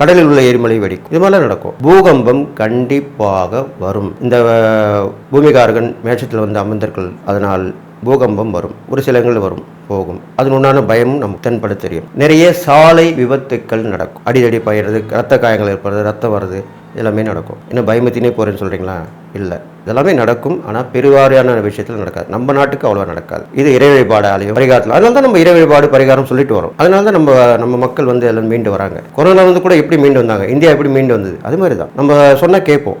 கடலில் உள்ள எரிமலை வெடிக்கும். இது மாதிரிலாம் நடக்கும். பூகம்பம் கண்டிப்பாக வரும். இந்த பூமிகாரகன் மேட்சத்தில் வந்து அமர்ந்தர்கள் அதனால் பூகம்பம் வரும். ஒரு சில இடங்கள் வரும். போகும். அதன் உண்டான பயமும் நமக்கு தென்பட தெரியும். நிறைய சாலை விபத்துக்கள் நடக்கும். அடிதடி பயிறது ரத்த காயங்கள் ஏற்படுறது ரத்தம் வருது எல்லாமே நடக்கும். என்ன பயமத்தினே போகிறேன்னு சொல்கிறீங்களா இல்லை. இதெல்லாமே நடக்கும். ஆனால் பெருவாரியான விஷயத்தில் நடக்காது. நம்ம நாட்டுக்கு அவ்வளோ நடக்காது. இது இறை வழிபாடு ஆலயம் பரிகாரத்தில். அதனால தான் நம்ம இறை வழிபாடு பரிகாரம் சொல்லிட்டு வரோம். அதனால தான் நம்ம நம்ம மக்கள் வந்து எல்லாம் மீண்டு வராங்க. கொரோனா வந்து கூட எப்படி மீண்டு வந்தாங்க? இந்தியா எப்படி மீண்டு வந்தது? அது மாதிரி தான் நம்ம சொன்னால் கேட்போம்.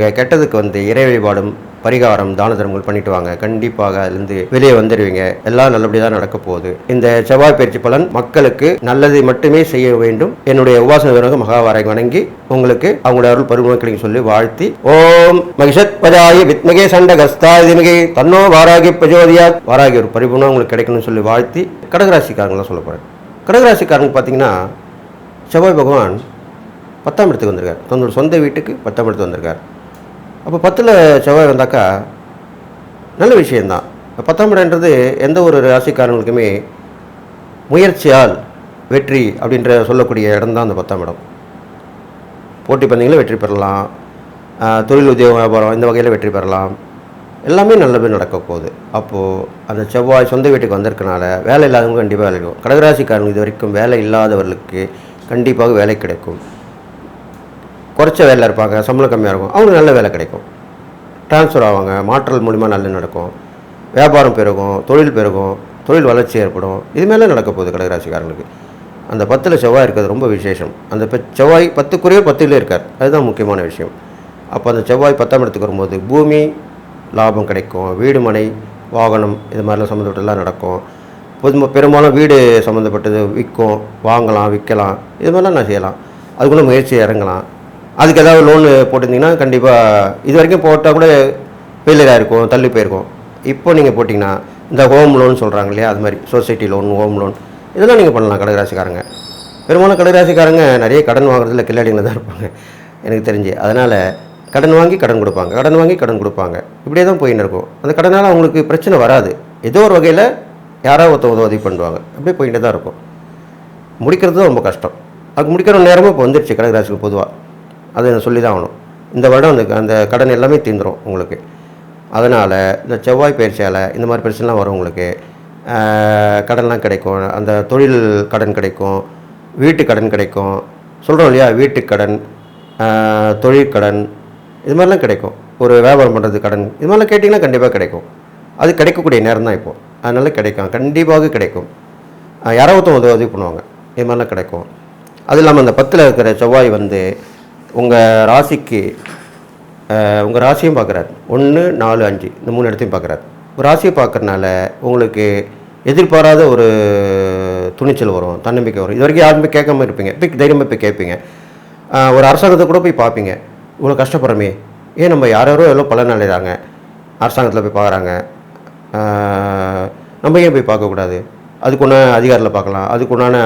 கெட்டதுக்கு வந்து இறை வழிபாடும் பரிகாரம் தான தர்மங்கள் பண்ணிட்டு வாங்க. கண்டிப்பாக அதுலேருந்து வெளியே வந்துடுவீங்க எல்லாம் நல்லபடியாக தான் நடக்க போகுது. இந்த செவ்வாய் பயிற்சி பலன் மக்களுக்கு நல்லதை மட்டுமே செய்ய வேண்டும். என்னுடைய உபாசன வீரக மகாவாரை வணங்கி உங்களுக்கு அவங்களுடைய அருள் பருவங்களுக்கு சொல்லி வாழ்த்தி ஓம் மகிஷத் பஜாயி வித்மகே சண்ட கஸ்தாதிமிகே தன்னோ வாராகி பிரஜோதியா வாராகி ஒரு பரிபூர்ணம் உங்களுக்கு கிடைக்கணும்னு சொல்லி வாழ்த்தி கடகராசிக்காரங்களாம் சொல்ல போகிறேன் கடகராசிக்காரங்க பார்த்தீங்கன்னா செவ்வாய் பகவான் பத்தாம் இடத்துக்கு வந்திருக்கார். தன்னோட சொந்த வீட்டுக்கு பத்தாம் இடத்துக்கு வந்திருக்கார். அப்போ பத்தில் செவ்வாய் வந்தாக்கா நல்ல விஷயந்தான் பத்தாம் இடம்ன்றது எந்த ஒரு ராசிக்காரங்களுக்குமே முயற்சியால் வெற்றி அப்படின்ற சொல்லக்கூடிய இடம் தான் அந்த பத்தாம் இடம். போட்டி பந்தயங்களில் வெற்றி பெறலாம். தொழில் உத்தியோக வியாபாரம் இந்த வகையில் வெற்றி பெறலாம். எல்லாமே நல்லபடி நடக்க போகுது. அப்போது அந்த செவ்வாய் சொந்த வீட்டுக்கு வந்திருக்கனால வேலை இல்லாதவங்க கண்டிப்பாக வேலை கிடைக்கும் கடகராசிக்காரங்க இது வரைக்கும் வேலை இல்லாதவர்களுக்கு கண்டிப்பாக வேலை கிடைக்கும். குறைச்ச வேலை இருப்பாங்க சம்பளம் கம்மியாக இருக்கும். அவங்களுக்கு நல்ல வேலை கிடைக்கும். ட்ரான்ஸ்ஃபர் ஆவாங்க மாற்றல் மூலிமா நல்லது நடக்கும். வியாபாரம் பெருகும் தொழில் பெருகும் தொழில் வளர்ச்சி ஏற்படும். இது நடக்க போகுது கடகராசிக்காரங்களுக்கு. அந்த பத்தில் செவ்வாய் இருக்கிறது ரொம்ப விசேஷம். அந்த இப்போ செவ்வாய் பத்துக்குரிய பத்துலேயே இருக்கார். அதுதான் முக்கியமான விஷயம். அப்போ அந்த செவ்வாய் பத்தாம் இடத்துக்கு வரும்போது பூமி லாபம் கிடைக்கும். வீடு மனை வாகனம் இது மாதிரிலாம் சம்மந்தப்பட்டெல்லாம் நடக்கும். பொது பெரும்பாலும் வீடு சம்மந்தப்பட்டது விற்கும் வாங்கலாம் விற்கலாம். இது மாதிரிலாம் நான் செய்யலாம். அதுக்குள்ளே முயற்சி இறங்கலாம். அதுக்கு ஏதாவது லோன் போட்டிருந்தீங்கன்னா கண்டிப்பாக இது வரைக்கும் போட்டால் கூட ஃபெயிலியராக இருக்கும் தள்ளி போயிருக்கும். இப்போ நீங்கள் போட்டிங்கன்னா இந்த ஹோம் லோன் சொல்கிறாங்க இல்லையா அது மாதிரி சொசைட்டி லோன் ஹோம் லோன் இதெல்லாம் நீங்கள் பண்ணலாம் கடகராசிக்காரங்க. பெரும்பாலும் கடகராசிக்காரங்க நிறைய கடன் வாங்குறதுல கில்லாடிங்களை தான் இருப்பாங்க எனக்கு தெரிஞ்சு. அதனால் கடன் வாங்கி கடன் கொடுப்பாங்க கடன் வாங்கி கடன் கொடுப்பாங்க. இப்படியே தான் போயின்னு இருக்கும். அந்த கடனால் அவங்களுக்கு பிரச்சனை வராது. ஏதோ ஒரு வகையில் யாராவது ஒருத்த உதவி பண்ணுவாங்க. அப்படியே போயிட்டே தான் இருக்கும். முடிக்கிறது தான் ரொம்ப கஷ்டம். அது முடிக்கிற நேரமும் இப்போ வந்துருச்சு கடகராசிக்கு பொதுவாக அதை நான் சொல்லி தான் ஆகணும். இந்த வருடம் அந்த அந்த கடன் எல்லாமே தீந்துரும் உங்களுக்கு. அதனால் இந்த செவ்வாய் பயிற்சியால் இந்த மாதிரி பிரச்சனைலாம் வரும் உங்களுக்கு. கடன்லாம் கிடைக்கும். அந்த தொழில் கடன் கிடைக்கும். வீட்டு கடன் கிடைக்கும். சொல்கிறோம் இல்லையா? வீட்டு கடன் தொழில் கடன் இது மாதிரிலாம் கிடைக்கும். ஒரு வியாபாரம் பண்ணுறது கடன் இது மாதிரிலாம் கேட்டிங்கன்னா கண்டிப்பாக கிடைக்கும். அது கிடைக்கக்கூடிய நேரம் தான் இப்போது அதனால் கிடைக்கும். கண்டிப்பாக கிடைக்கும். யாராவது உதவி உதவி பண்ணுவாங்க. இது மாதிரிலாம் கிடைக்கும். அது இல்லாமல் அந்த பத்தில் இருக்கிற செவ்வாய் வந்து உங்கள் ராசிக்கு உங்கள் ராசியும் பார்க்குறாரு ஒன்று நாலு அஞ்சு இந்த மூணு இடத்தையும் பார்க்குறாரு உங்கள் ராசியை பார்க்குறனால உங்களுக்கு எதிர்பாராத ஒரு துணிச்சல் வரும் தன்னம்பிக்கை வரும். இது வரைக்கும் யாருமே கேட்காம இருப்பீங்க. போய் தைரியமாக போய் கேட்பீங்க. ஒரு அரசாங்கத்தை கூட போய் பார்ப்பீங்க. இவ்வளோ கஷ்டப்படுறோமே. ஏன் நம்ம யாரோ எவ்வளோ பலன் அடைகிறாங்க அரசாங்கத்தில் போய் பார்க்குறாங்க நம்ம ஏன் போய் பார்க்கக்கூடாது? அதுக்குண்டான அதிகாரில் பார்க்கலாம். அதுக்குண்டான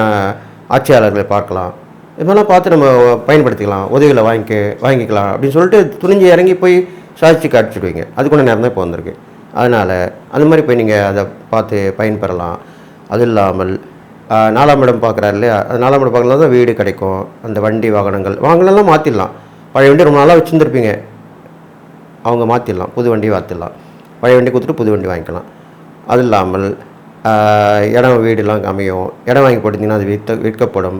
ஆட்சியாளர்களை பார்க்கலாம். இதெல்லாம் பார்த்து நம்ம பயன்படுத்திக்கலாம் உதவிகளை வாங்கிக்க வாங்கிக்கலாம் அப்படின்னு சொல்லிட்டு துணிஞ்சு இறங்கி போய் சாதிச்சு காட்டிச்சுடுவீங்க. அதுக்குள்ள நேரம் தான் இப்போ வந்திருக்கு. அதனால் அந்த மாதிரி போய் நீங்கள் அதை பார்த்து பயன்பெறலாம். அது இல்லாமல் நாலாம் இடம் பார்க்குறாரு இல்லையா? அது நாலாம் இடம் பார்க்கலாம் தான் வீடு கிடைக்கும். அந்த வண்டி வாகனங்கள் வாகனம்லாம் மாற்றிடலாம் பழைய வண்டி ரொம்ப நாளாக வச்சுருந்துருப்பீங்க. அவங்க மாற்றிடலாம் புது வண்டி மாற்றிடலாம் பழைய வண்டி கொடுத்துட்டு புது வண்டி வாங்கிக்கலாம். அது இல்லாமல் இடம் வீடுலாம் அமையும். இடம் வாங்கி போட்டிங்கன்னா அது விற்க விற்கப்படும்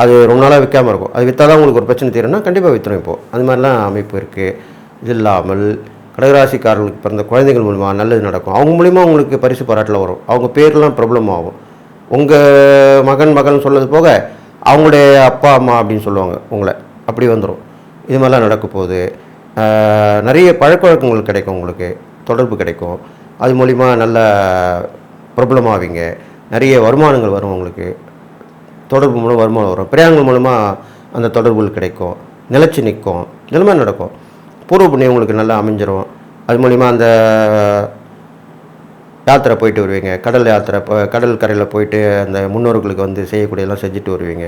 அது ரொம்ப நாளாக விற்காம இருக்கும். அது விற்றா தான் உங்களுக்கு ஒரு பிரச்சனை தீரும்னா கண்டிப்பாக விற்றுரும் இப்போது அது மாதிரிலாம் அமைப்பு இருக்குது இது இல்லாமல் கடகராசிக்காரர்களுக்கு பிறந்த குழந்தைகள் மூலிமா நல்லது நடக்கும். அவங்க மூலிமா உங்களுக்கு பரிசு பாராட்டில் வரும். அவங்க பேர்லாம் ப்ராப்ளம் ஆகும். உங்கள் மகன் மகன் சொல்லது போக அவங்களுடைய அப்பா அம்மா அப்படின்னு சொல்லுவாங்க உங்களை. அப்படி வந்துடும் இது மாதிரிலாம் நடக்க போகுது. நிறைய பழக்க வழக்கங்கள் கிடைக்கும் உங்களுக்கு. தொடர்பு கிடைக்கும். அது மூலிமா நல்ல பிரபலமாவீங்க. நிறைய வருமானங்கள் வரும் உங்களுக்கு. தொடர்பு மூலம் வருமானம் வரும். பிரயாணங்கள் மூலமாக அந்த தொடர்புகள் கிடைக்கும். நிலச்சி நிற்கும். இதெல்லாமே நடக்கும்? பூர்வ புண்ணியம் உங்களுக்கு நல்லா அமைஞ்சிரும். அது மூலிமா அந்த யாத்திரை போயிட்டு வருவீங்க. கடல் யாத்திரை இப்போ கடல் கரையில் போயிட்டு அந்த முன்னோர்களுக்கு வந்து செய்யக்கூடியதெல்லாம் செஞ்சுட்டு வருவீங்க.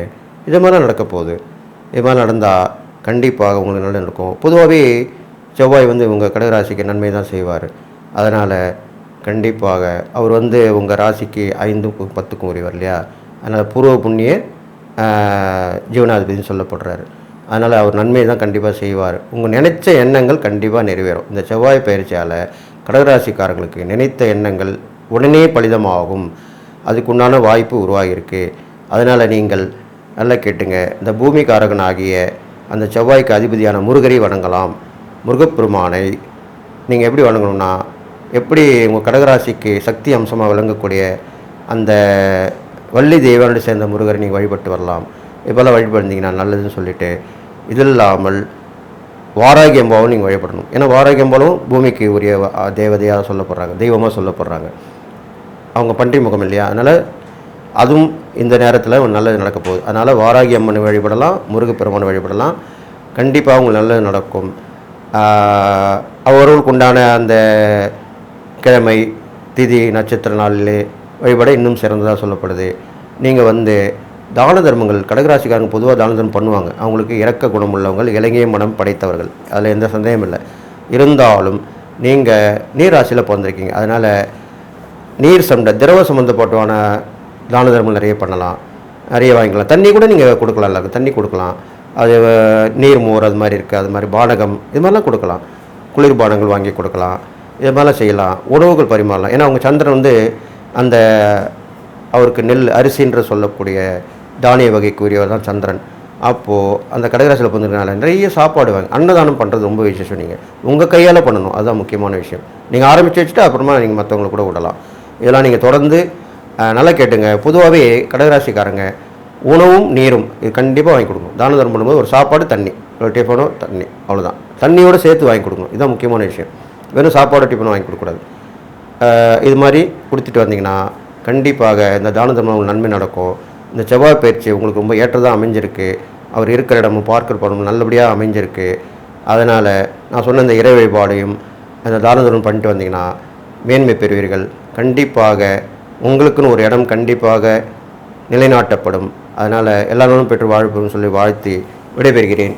இது மாதிரிலாம் நடக்க போகுது. இது மாதிரி நடந்தால் கண்டிப்பாக உங்களுக்கு நல்லா நடக்கும். பொதுவாகவே செவ்வாய் வந்து உங்கள் கடகராசிக்கு நன்மை தான் செய்வார். அதனால் கண்டிப்பாக அவர் வந்து உங்கள் ராசிக்கு ஐந்துக்கும் பத்துக்கும் உரியவர் இல்லையா? அதனால் பூர்வ புண்ணிய ஜீவனாதிபதினு சொல்லப்படுறாரு. அதனால் அவர் நன்மையை தான் கண்டிப்பாக செய்வார். உங்கள் நினைச்ச எண்ணங்கள் கண்டிப்பாக நிறைவேறும். இந்த செவ்வாய் பயிற்சியால் கடகராசிக்காரங்களுக்கு நினைத்த எண்ணங்கள் உடனே பலிதமாகும். அதுக்குண்டான வாய்ப்பு உருவாகியிருக்கு. அதனால் நீங்கள் நல்லா கேட்டுங்க. இந்த பூமிகாரகன் ஆகிய அந்த செவ்வாய்க்கு அதிபதியான முருகரை வணங்கலாம். முருகப்பெருமானை நீங்கள் எப்படி வணங்கணும்னா எப்படி உங்கள் கடகராசிக்கு சக்தி அம்சமாக விளங்கக்கூடிய அந்த வள்ளி தெய்வனோடு சேர்ந்த முருகரை நீங்கள் வழிபட்டு வரலாம். இப்போல்லாம் வழிபடுந்தீங்கன்னா நல்லதுன்னு சொல்லிட்டு இது இல்லாமல் வாராகி அம்பாவும் நீங்கள் வழிபடணும். ஏன்னா வாராகியம்பாவும் பூமிக்கு உரிய தேவதையாக சொல்லப்படுறாங்க. தெய்வமாக சொல்லப்படுறாங்க. அவங்க பன்றி முகம் இல்லையா? அதனால் அதுவும் இந்த நேரத்தில் நல்லது நடக்க போகுது. அதனால் வாராகி அம்மனை வழிபடலாம் முருகப்பெருமானை வழிபடலாம். கண்டிப்பாக அவங்களுக்கு நல்லது நடக்கும். ஆஹ் அவர்களுக்கு உண்டான அந்த கிழமை திதி நட்சத்திர நாளிலே வழிபட இன்னும் சிறந்ததாக சொல்லப்படுது. நீங்கள் வந்து தான தர்மங்கள் கடகராசிக்காரங்க பொதுவாக தான தர்மம் பண்ணுவாங்க. அவங்களுக்கு இறக்க குணம் உள்ளவங்கள் இலங்கைய மனம் படைத்தவர்கள். அதில் எந்த சந்தேகமும் இல்லை. இருந்தாலும் நீங்கள் நீர் ராசியில் பிறந்திருக்கீங்க. அதனால் நீர் சண்டை திரவ சம்மந்தப்பட்டவான தான தர்மங்கள் நிறைய பண்ணலாம். நிறைய வாங்கிக்கலாம். தண்ணி கூட நீங்கள் கொடுக்கலாம். எல்லாருக்கும் தண்ணி கொடுக்கலாம். அது நீர் மோர் அது மாதிரி இருக்குது அது மாதிரி பானகம் இது மாதிரிலாம் கொடுக்கலாம். குளிர்பானங்கள் வாங்கி கொடுக்கலாம். இது மாதிரிலாம் செய்யலாம். உணவுகள் பரிமாறலாம். ஏன்னா அவங்க சந்திரன் வந்து அந்த அவருக்கு நெல் அரிசின்ற சொல்லக்கூடிய தானிய வகைக்குரியவர் தான் சந்திரன். அப்போது அந்த கடகராசியில் பிறந்திருக்கனால நிறைய சாப்பாடு வாங்க அன்னதானம் பண்ணுறது ரொம்ப விசேஷம் நீங்கள் உங்கள் கையால் பண்ணணும். அதுதான் முக்கியமான விஷயம். நீங்கள் ஆரம்பித்து வச்சுட்டு அப்புறமா நீங்கள் மற்றவங்களுக்கு கூட விடலாம். இதெல்லாம் நீங்கள் தொடர்ந்து நல்லா கேட்டுங்க. பொதுவாகவே கடகராசிக்காரங்க உணவும் நீரும் இது கண்டிப்பாக வாங்கி கொடுக்கணும். தான தர்மம் பண்ணும்போது ஒரு சாப்பாடு தண்ணி. ஒரு டிஃபனோ தண்ணி. அவ்வளோதான் தண்ணியோடு சேர்த்து வாங்கி கொடுக்கணும். இதுதான் முக்கியமான விஷயம். வெறும் சாப்பாடு டிஃபனும் வாங்கி கொடுக்கக்கூடாது. இது மாதிரி கொடுத்துட்டு வந்தீங்கன்னா கண்டிப்பாக இந்த தான தர்மம் நன்மை நடக்கும். இந்த செவ்வாய் பயிற்சி உங்களுக்கு ரொம்ப ஏற்றதாக அமைஞ்சிருக்கு. அவர் இருக்கிற இடமும் பார்க்கிற படமும் நல்லபடியாக அமைஞ்சிருக்கு. அதனால் நான் சொன்ன இந்த இறை வழிபாடையும் அந்த தான தர்மம் பண்ணிட்டு வந்தீங்கன்னா மேன்மை பெறுவீர்கள். கண்டிப்பாக உங்களுக்குன்னு ஒரு இடம் கண்டிப்பாக நிலைநாட்டப்படும். அதனால் எல்லா நாளும் பெற்று வாழ்ப்புன்னு சொல்லி வாழ்த்தி விடைபெறுகிறேன்.